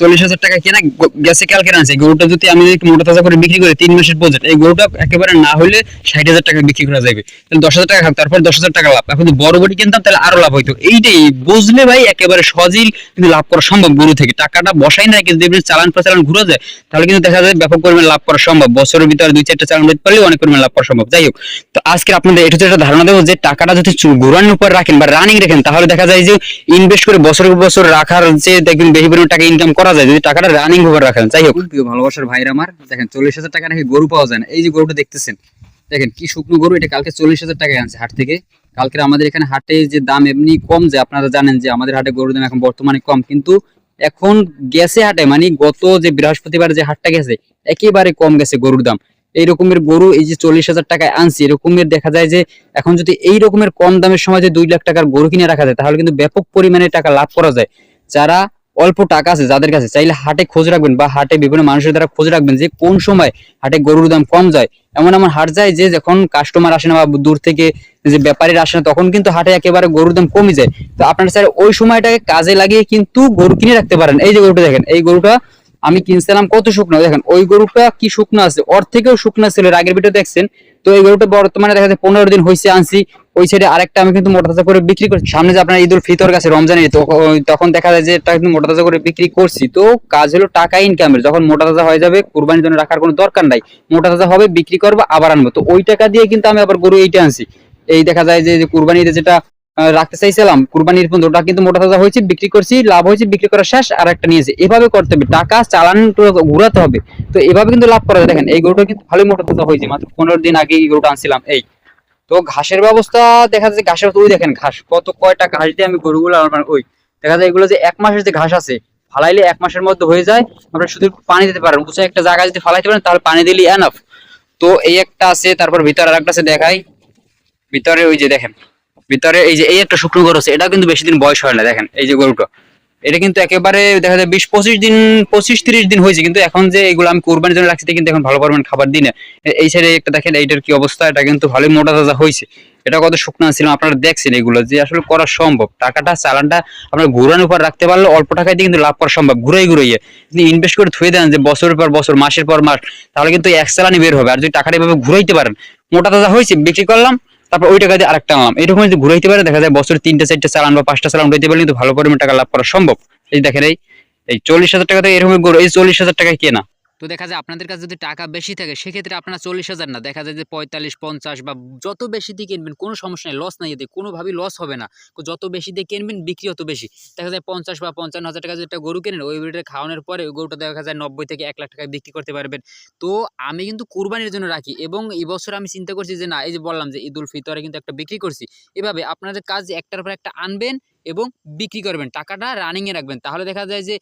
চল্লিশ হাজার টাকা কেনা গেছে, কালকে আনছে। গরুটা যদি আমি মোটা তাজা করে বিক্রি করি, তিন মাসের এই গরুটা একেবারে না হলে ষাট হাজার টাকা বিক্রি করা যাবে। তাহলে দশ হাজার টাকা তারপর দশ হাজার টাকা লাভ। এখন বড় কিনতাম, তাহলে আরও লাভ হইতো। এইটাই বুঝলে ভাই, একেবারে সহজেই কিন্তু লাভ করা সম্ভব গরু থেকে। টাকাটা বসাই না কিন্তু চালান প্রচালান ঘুরে যায়, তাহলে কিন্তু দেখা যায় ব্যাপক পরিমাণে লাভ করা সম্ভব। বছরের ভিতরে দুই, চারটা চালান দিতে পারলে অনেক পরিমাণে লাভ করা সম্ভব। যাই হোক, তো আজকে আপনাদের এটা একটা ধারণা দেবো যে, টাকাটা যদি ঘুরানোর উপর রাখেন বা রানিং রাখেন তাহলে দেখা যায় যে ইনভেস্ট করে বছরের বছর রাখার যে দেখবেন বেশি পরিমাণ টাকা ইনকাম করা যায়, যদি টাকাটা রানিং ভাবে রাখেন, যাই হোক। ভালোবাসার ভাইরা আমার। দেখেন, চল্লিশ হাজার টাকা নাকি গরু পাওয়া যায় না। এই যে গরুটা দেখতেছেন, দেখেন কি শুকনো গরু, এটা কালকে চল্লিশ হাজার টাকায় আনছে হাট থেকে। কালকে আমাদের এখানে হাটে যে দাম এমনি কম যে আপনারা জানেন যে আমাদের হাটে গরুর দাম এখন বর্তমানে কম। কিন্তু এখন গেছে হাটে মানে গত যে বৃহস্পতিবার যে হাটটা গেছে, একেবারে কম গেছে গরুর দাম। এই রকমের গরু এই যে চল্লিশ হাজার টাকায় আনছি এরকমের দেখা যায় যে এখন যদি এই রকমের কম দামের সময় যে দুই লাখ টাকার গরু কিনে রাখা যায়, তাহলে কিন্তু ব্যাপক পরিমাণে টাকা লাভ করা যায়। যারা অল্প টাকা আছে যাদের কাছে, চাইলে হাটে খোঁজ রাখবেন বা হাটে বিভিন্ন মানুষের দ্বারা খোঁজ রাখবেন যে কোন সময় হাটে গরুর দাম কম যায়। এমন এমন হাট যায় যে যখন কাস্টমার আসে না বা দূর থেকে যে ব্যাপারীরা আসে না, তখন কিন্তু হাটে একেবারে গরুর দাম কমে যায়। তো আপনারা স্যার ওই সময়টাকে কাজে লাগিয়ে কিন্তু গরু কিনে রাখতে পারেন। এই যে গরুটা দেখেন, এই গরুটা আমি কিনছিলাম কত শুকনো? দেখেন ওই গরুটা কি শুকনো আছে? ওর থেকেও শুকনো ছিল আগের ভিডিও দেখছেন? তো এই গরুটা বর্তমানে দেখা যায় পনেরো দিন হয়েছে আনছি ওই সাইডে আরেকটা আমি কিন্তু মোটা তাজা করে বিক্রি করছি। সামনে যে আপনার ঈদ উল ফিতর গেছে রমজানের ঈদ, তখন দেখা যায় যে এটা কিন্তু মোটা তাজা করে বিক্রি করছি। তো কাজ হলো টাকা ইনকামের যখন মোটা তাজা হয়ে যাবে কুরবানির জন্য রাখার কোনো দরকার নাই। মোটা তাজা হবে বিক্রি করব আবার আনব। তো ওই টাকা দিয়ে কিন্তু আমি আবার গরু এইটা আনছি। এই দেখা যায় যে কুরবানিতে যেটা রাখতে চাইছিলাম। কুরবানির পর্যন্ত কিন্তু মোটা তাজা হয়েছে, বিক্রি করছি, লাভ হয়েছে, বিক্রি করা শেষ, আর একটা নিয়েছে এভাবে করতে হবে। টাকা চালান ঘুরাতে হবে। তো এভাবে কিন্তু লাভ করা যায়। দেখেন, এই গরুটা কিন্তু ভালোই মোটা তাজা হয়েছে। মাত্র পনেরো দিন আগে এই গরুটা আনছিলাম। এই তো ঘাসের ব্যবস্থা দেখা যাচ্ছে ঘাসের ওই দেখেন ঘাস, কত কয়টা ঘাস দিয়ে আমি গরুগুলো আমার ওই দেখা যায় এগুলো যে এক মাসের যে ঘাস আছে, ফালাইলে এক মাসের মধ্যে হয়ে যায়। আপনারা শুধু পানি দিতে পারেন। উঁচু একটা জায়গা যদি ফালাইতে পারেন, তাহলে পানি দিলে এনাফ তো এই একটা আছে, তারপর ভিতরে আরেকটা আছে দেখাই। ভিতরে ওই যে দেখেন ভিতরে এই যে এই একটা শুকনো গরু আছে এটা কিন্তু বেশি দিন বয়স হয় না, দেখেন, এই যে গরুটা। এটা কিন্তু একেবারে দেখা যায় বিশ পঁচিশ দিন, পঁচিশ তিরিশ দিন হয়েছে, কিন্তু এখন যে এগুলো আমি কোরবানির জন্য রাখছি কিন্তু এখন ভালো পরিমাণ খাবার দিনে এই সাইডে একটা দেখেন, এইটার কি অবস্থা, এটা কিন্তু ভালোই মোটা তাজা হয়েছে। এটা কত শুকনো ছিল আপনারা দেখছেন এগুলো, যে আসলে করা সম্ভব। টাকাটা, চালানটা আপনার ঘুরানোর উপর রাখতে পারলে অল্প টাকায় দিয়ে কিন্তু লাভ করা সম্ভব, ঘুরাই ঘুরাইয়ে যদি ইনভেস্ট করে থুয়ে দেন যে বছরের পর বছর, মাসের পর মাস, তাহলে কিন্তু এক চালানি বের হবে। আর যদি টাকাটা এভাবে ঘুরাইতে পারেন, মোটা তাজা হয়েছে, বিক্রি করলাম তারপর ওই টাকা দিয়ে আরেকটা আনলাম। এরকম যদি ঘুরাইতে পারে, দেখা যায় বছরে তিনটা, চারটা চালান বা পাঁচটা চালান উঠাইতে পারলে কিন্তু ভালো পরিমাণ টাকা লাভ করা সম্ভব। এই দেখেন, এই চল্লিশ হাজার টাকা থেকে এরকম এই চল্লিশ হাজার টাকায় কেনা। তো দেখা যায় আপনাদের কাছে যদি টাকা বেশি থাকে, সেক্ষেত্রে আপনারা চল্লিশ হাজার না। দেখা যায় যে পঁয়তাল্লিশ, পঞ্চাশ বা যত বেশি দিয়ে কিনবেন, কোনো সমস্যা নেই লস নাই এতে, কোনোভাবেই লস হবে না। যত বেশি দিয়ে কিনবেন, বিক্রি অত বেশি। দেখা যায় পঞ্চাশ বা পঞ্চান্ন হাজার টাকা যদি একটা গরু কেনেন, ওই গরুটা খাওয়ানোর পরে ওই গরুটা দেখা যায় নব্বই থেকে এক লাখ টাকায় বিক্রি করতে পারবেন। তো আমি কিন্তু কুরবানির জন্য রাখি এবং এই বছর আমি চিন্তা করছি যে, না, এই যে বললাম যে ঈদ উল ফিতরে কিন্তু একটা বিক্রি করছি। এভাবে আপনাদের কাজ একটার পর একটা আনবেন এবং বিক্রি করবেন। টাকাটা রানিংয়ে রাখবেন। তাহলে দেখা যায় যে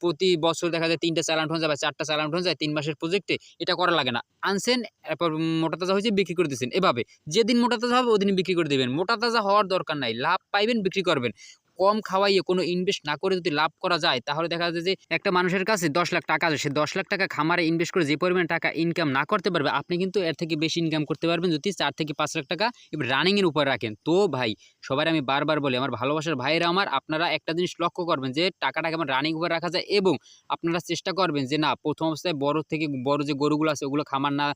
প্রতি বছর দেখা যায় তিনটা চালান হয়ে যায় বা চারটা চালান হয়ে যায়, তিন মাসের প্রজেক্টে এটা করা লাগে না। আনছেন, এরপর মোটা তাজা হয়েছে, বিক্রি করে দিচ্ছেন এভাবে, যেদিন মোটা তাজা হবে, ওদিন বিক্রি করে দেবেন। মোটা তাজা হওয়ার দরকার নাই। লাভ পাইবেন, বিক্রি করবেন। কম খাওয়াইয়ে কোনো ইনভেস্ট না করে যদি লাভ করা যায়, তাহলে দেখা যায় যে একটা মানুষের কাছে দশ লাখ টাকা আছে, সে দশ লাখ টাকা খামারে ইনভেস্ট করে যে পরিমাণ টাকা ইনকাম না করতে পারবে, আপনি কিন্তু এর থেকে বেশি ইনকাম করতে পারবেন যদি চার থেকে পাঁচ লাখ টাকা এবার রানিংয়ের উপর রাখেন। তো ভাই সবাই আমি বারবার বলি, আমার ভালোবাসার ভাইয়েরা আমার, আপনারা একটা জিনিস লক্ষ্য করবেন যে টাকাটা কেমন রানিং উপর রাখা যায় এবং আপনারা চেষ্টা করবেন যে না, প্রথম অবস্থায় বড় থেকে বড় যে গরুগুলো আছে, ওগুলো খামার না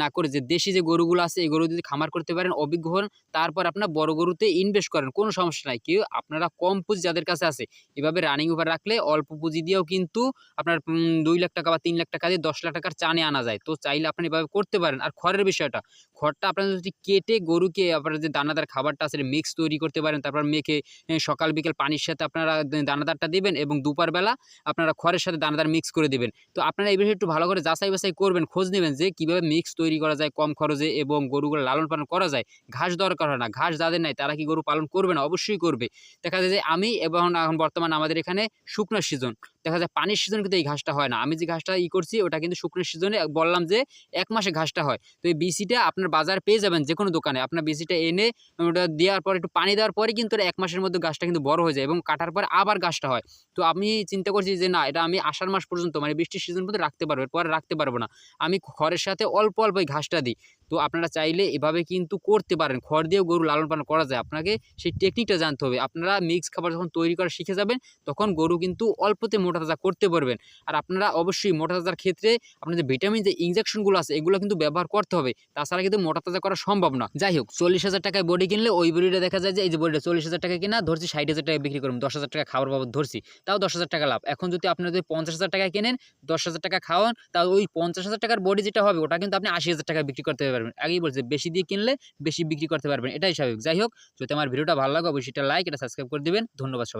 না করে যে দেশি যে গরুগুলো আছে, এই গরু যদি খামার করতে পারেন, অভিজ্ঞ হন, তারপর আপনার বড় গরুতে ইনভেস্ট করেন, কোনো সমস্যা নাই। কেউ, আপনারা কম পুঁজি যাদের কাছে আছে। এভাবে রানিং ওভার রাখলে অল্প পুঁজি দিয়েও কিন্তু আপনার দুই লাখ টাকা বা তিন লাখ টাকা দিয়ে দশ লাখ টাকার চানে আনা যায়। তো চাইলে আপনি এভাবে করতে পারেন। আর খড়ের বিষয়টা, খড়টা আপনার যদি কেটে গরুকে আপনার যে দানাদার খাবারটা আছে মিক্স তৈরি করতে পারেন, তারপর মেখে সকাল, বিকেল পানির সাথে আপনারা দানাদারটা দিবেন এবং দুপুরবেলা আপনারা খড়ের সাথে দানাদার মিক্স করে দেবেন। তো আপনারা এই বিষয়ে একটু ভালো করে যাচাই বাছাই করবেন, খোঁজ নেবেন যে কীভাবে মিক্স তৈরি করা যায়, কম খরচে এবং গরুগুলো লালন পালন করা যায়। ঘাস দরকার হয় না। ঘাস যাদের নাই, তারা কি গরু পালন করবে না? অবশ্যই করবে। দেখা যায় যে আমি এবং এখন বর্তমান আমাদের এখানে শুকনো সিজন। দেখা যায় পানির সিজন কিন্তু এই ঘাসটা হয় না। আমি যে ঘাসটা ই করছি, ওটা কিন্তু শুকনো সিজনে বললাম যে এক মাসে ঘাসটা হয়। তো এই বিসিটা আপনার বাজার পেয়ে যাবেন যে কোনো দোকানে। আপনার বিসিটা এনে ওটা দেওয়ার পর, একটু পানি দেওয়ার পরে কিন্তু এক মাসের মধ্যে গাছটা কিন্তু বড় হয়ে যায় এবং কাটার পর আবার গাছটা হয়। তো আমি চিন্তা করছি যে, না, এটা আমি আষাঢ় মাস পর্যন্ত মানে বৃষ্টির সিজন পর্যন্ত রাখতে পারব, এরপরে রাখতে পারব না। আমি খড়ের সাথে অল্প অল্প এই ঘাসটা দিই। তো আপনারা চাইলে এভাবে কিন্তু করতে পারেন। খড় দিয়েও গরু লালন পালন করা যায়। আপনাকে সেই টেকনিকটা জানতে হবে। আপনারা মিক্স খাবার যখন তৈরি করা শিখে যাবেন, তখন গরু কিন্তু অল্পতে মোটা তাজা করতে পারবেন। আর আপনারা অবশ্যই মোটা তাজার ক্ষেত্রে আপনার যে ভিটামিন যে ইনজেকশনগুলো আছে, এগুলো কিন্তু ব্যবহার করতে হবে। তাছাড়া কিন্তু মোটা তাজা করা সম্ভব না। যাই হোক, চল্লিশ হাজার টাকায় বডি কিনলে ওই বডিটা দেখা যায় যে, এই যে বডিটা চল্লিশ হাজার টাকা কিনা, ধরছি ষাট হাজার টাকা বিক্রি করুন, দশ হাজার টাকা খাওয়ার বাবদ ধরছি, তাও দশ হাজার টাকা লাভ। এখন যদি আপনারা যদি পঞ্চাশ হাজার টাকা কেনেন, দশ হাজার টাকা খাওয়ান, তাও ওই পঞ্চাশ হাজার টাকার বডি যেটা হবে, ওটা কিন্তু আপনি আশি হাজার টাকা বিক্রি করতে পারবেন। আগেই বলছে, বেশি দিয়ে কিনলে বেশি বিক্রি করতে পারবেন, এটাই স্বাভাবিক। যাই হোক, যদি আমার ভিডিওটা ভালো লাগে, অবশ্যই এটা লাইক এটা সাবস্ক্রাইব করে দিবেন। ধন্যবাদ সবাই।